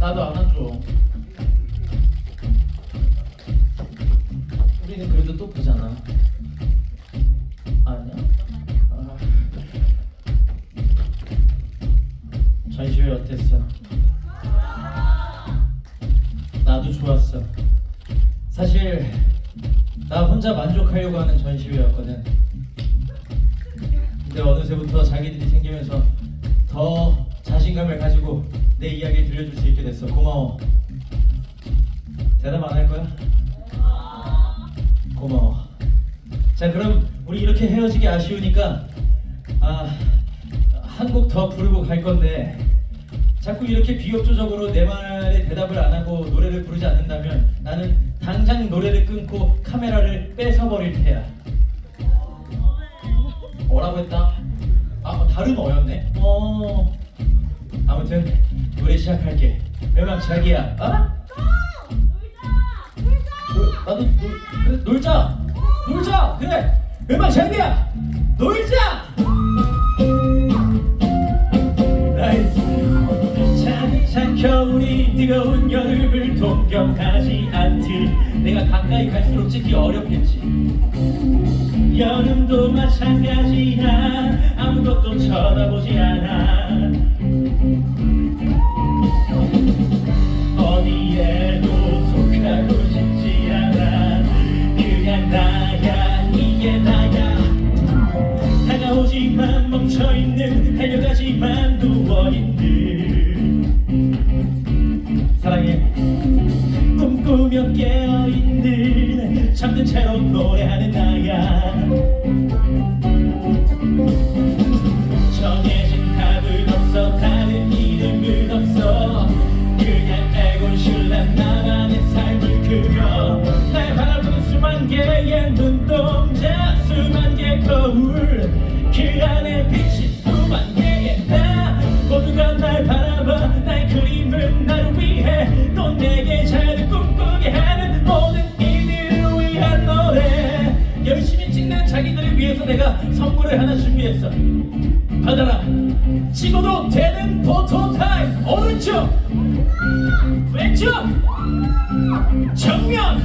나도 안아줘. 우리는 그래도 또 보잖아. 아니야? 아. 전시회 어땠어? 나도 좋았어. 사실 나 혼자 만족하려고 하는 전시회였거든. 근데 어느새부터 자기들이 생기면서 더 자신감을 가지고 내 이야기를 들려줄 수 있게 됐어. 고마워. 대답 안 할 거야? 고마워. 자 그럼 우리 이렇게 헤어지기 아쉬우니까 아, 한 곡 더 부르고 갈 건데 자꾸 이렇게 비협조적으로 내 말에 대답을 안 하고 노래를 부르지 않는다면 나는 당장 노래를 끊고 카메라를 뺏어버릴 테야. 뭐라고 했다? 아 다른 어였네. 어. 아무튼 노래 시작할게. 음악 자기야. 어? 놀, 나도 놀, 그래, 놀자. 놀자. 그래. 음악 자기야. 놀자. 찬찬 겨울이 뜨거운 여름을 동경하지 않듯 내가 가까이 갈수록 찍기 어렵겠지 여름도 마찬가지야 아무것도 쳐다보지 않아 멈춰있는 달려가지만 누워있는 사랑해. 꿈꾸며 깨어있는 잠든 채로 노래하는 나야 내게 자유를 꿈꾸게 하는 모든 이들을 위한 노래. 열심히 찍는 자기들을 위해서 내가 선물을 하나 준비했어. 받아라. 찍어도 되는 포토 타임. 오른쪽. 왼쪽. 정면